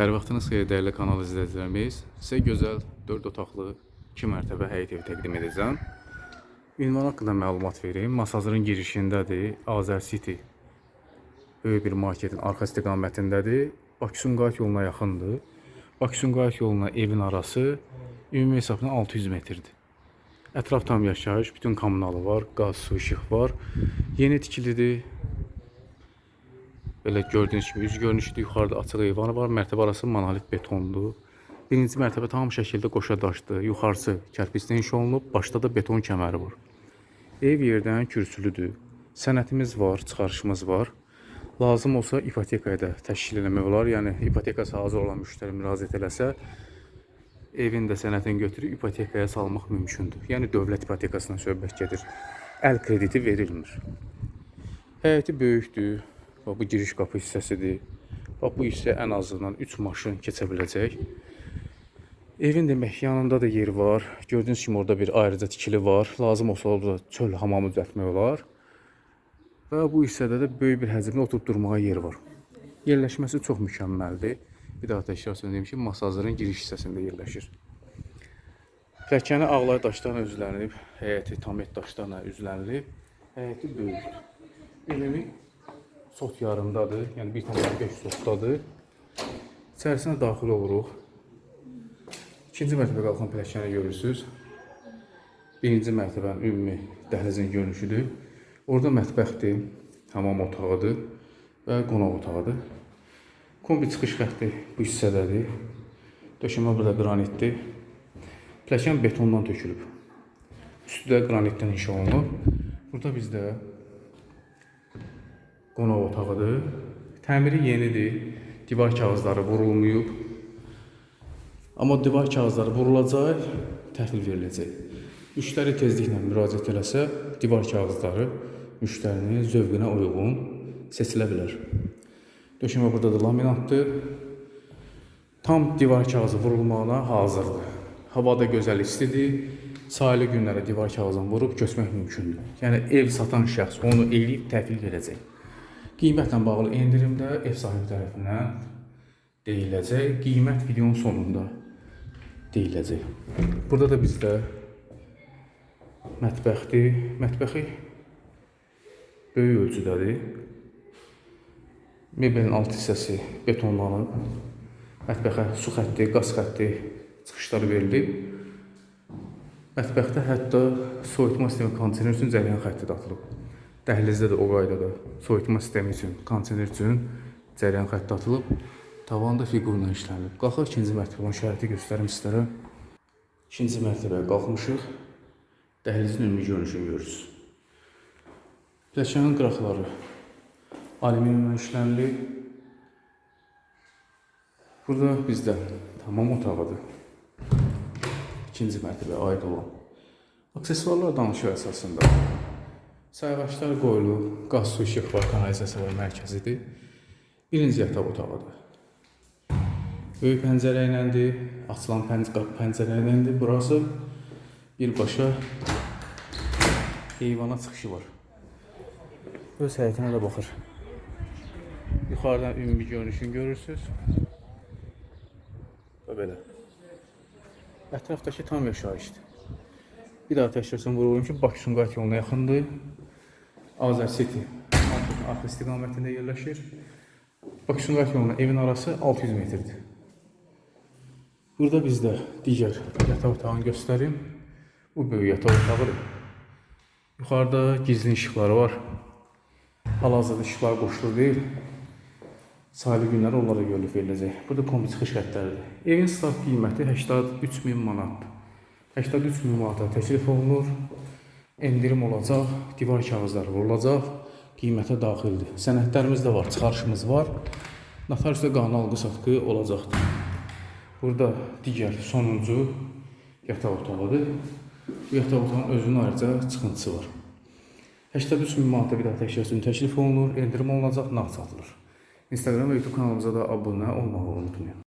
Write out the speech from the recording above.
Hər vaxtınız xeyir dəyərli kanal izləyicilərimiz. Sizə gözəl 4 otaqlı 2 mərtəbə həyət evi təqdim edəcəm. Ünvan haqqında məlumat verim. Masazırın girişindədir. Azər City böyük bir marketin arxa istiqamətindədir. Bakı-Sumqayıt yoluna yaxındır. Bakı-Sumqayıt yoluna evin arası ümumi hesabla 600 metrdir. Ətraf tam yaşayış, bütün kommunalı var, qaz, su, işıq var. Yeni tikilidir. Belə gördüyünüz kimi üz görünüşü yuxarıda açıq eyvanı var. Mərtəbə arası monolit betondur. Birinci mərtəbə tam şəkildə qoşa daşdır. Yuxarısı kərpicdən inşa olunub, başda da beton kəməri var. Ev yerdən kürsülüdür. Sənətimiz var, çıxarışımız var. Lazım olsa ipotekaya da təşkil eləmək olar. Yəni ipotekası hazır olan müştəri müraciət eləsə, evin də sənətini götürüb ipotekaya salmaq mümkündür. Yəni dövlət ipotekasından söhbət gedir. Əl krediti verilmir. Həyəti böyükdür. Bax bu giriş qapı hissəsidir. Bax bu hissə ən azından 3 maşın keçə biləcək. Evin demək yanında da yer var. Gördüyünüz kimi orada bir ayrıca tikili var. Lazım olsa orada çöl hamamı düzəltmək olar. Və bu hissədə də böyük bir həcmdə oturub durmağa yer var. Yerləşməsi çox mükəmməldir. Bir daha təkrar söyləyim ki, masazların giriş hissəsində yerləşir. Pilləkəni ağlar daşlarla üzlənilib, həyəti tamet daşlarla üzlənilib. Həyəti böyükdür. Ümumi sot yarımdadır, yəni 1.5 sotdadır. İçərisinə daxil oluruq. İkinci mərtəbə qalxan pilləkəni görürsüz. Birinci mərtəbənin ümumi dəhlizin görünüşüdür. Orada mətbəxdir, hamam otağıdır və qonaq otağıdır. Kombi çıxış xətti bu hissədədir. Döşəmə burada qranitdir. Pilləkən betondan tökülüb. Üstü də qranitdən inşa olunub. Burada bizdə qonaq otağıdır. Təmiri yenidir. Divar kağızları vurulmayıb. Amma divar kağızları vurulacaq, təhvil veriləcək. Müştəri tezliklə müraciət eləsə, divar kağızları müştərinin zövqünə uyğun seçilə bilər. Döşəmə burada da laminatdır. Tam divar kağızı vurulmağına hazırdır. Havada gözəl istidir. Sayılı günlərə divar kağızını vurub köçmək mümkündür. Yəni ev satan şəxs onu eləyib təhvil verəcək. Qiymətlə bağlı endirimdə ev sahibi tərəfindən deyiləcək. Qiymət videonun sonunda deyiləcək. Burada da bizdə mətbəxdir. Mətbəxi böyük ölçüdədir. Mebelin alt hissəsi betonlanıb. Mətbəxə su xətti, qaz xətti çıxışları verilib. Mətbəxdə hətta soyutma sistemi kondisioner üçün cəryan xətti də atılıb. Dəhlizdə də o qaydada soyutma sistemi üçün, kondisioner üçün cəryan xətti atılıb. Tavanda fiqurla işlənilib. Qalxaq ikinci mərtəbənin şəraiti göstərim sizlərə. İkinci mərtəbəyə qalxmışıq. Dəhlizin ümumi görünüşünü görürsünüz. Pilləkənin qıraqları alüminiumla işlənilib. Burada bizdə tamam otağıdır. İkinci mərtəbəyə aid olan. Aksesuarlar danışıq əsasında. Sayğaçlar qoyulub, qaz su işıq var, kanalizasiya var, mərkəzidir. Birinci yataq otağıdır. Böyük pəncərə iləndir, açılan pəncərə iləndir. Burası birbaşa eyvana çıxışı var. Öz həyətinə də baxır. Yuxarıdan ümumi görünüşünü görürsüz. Və belə. Ətrafdakı tam yaşayışdır. Bir daha təkrar vururum ki, Bakı-Sumqayıt yoluna yaxındır. Azər City marketin arxa istiqamətində yerləşir. Bakı-Sumqayıt yoluna evin arası 600 metrdir. Burada bizdə digər yataq otağını göstərim. Bu böyük yataq otağıdır. Yuxarıda gizli işıqları var. Hal-hazırda işıqlar qoşulu deyil. Sayılı günlər onlara görülüb veriləcək. Burada kombi çıxış xəttləridir. Evin start qiyməti 83 min manatdır. 83 min manata təklif olunur. Endirim olacaq, divar kağızları vurulacaq, qiymətə daxildir. Sənədlərimiz də var, çıxarışımız var. Notariusda qanun alqı satqı olacaqdır. Burada digər sonuncu yataq otağıdır. Bu yataq otağının özünün ayrıca çıxıntısı var. 83 min manata bir daha təkrar üçün təklif olunur, endirim olunacaq, nağd satılır. Instagram və YouTube kanalımıza da abunə olmağı unutmayın.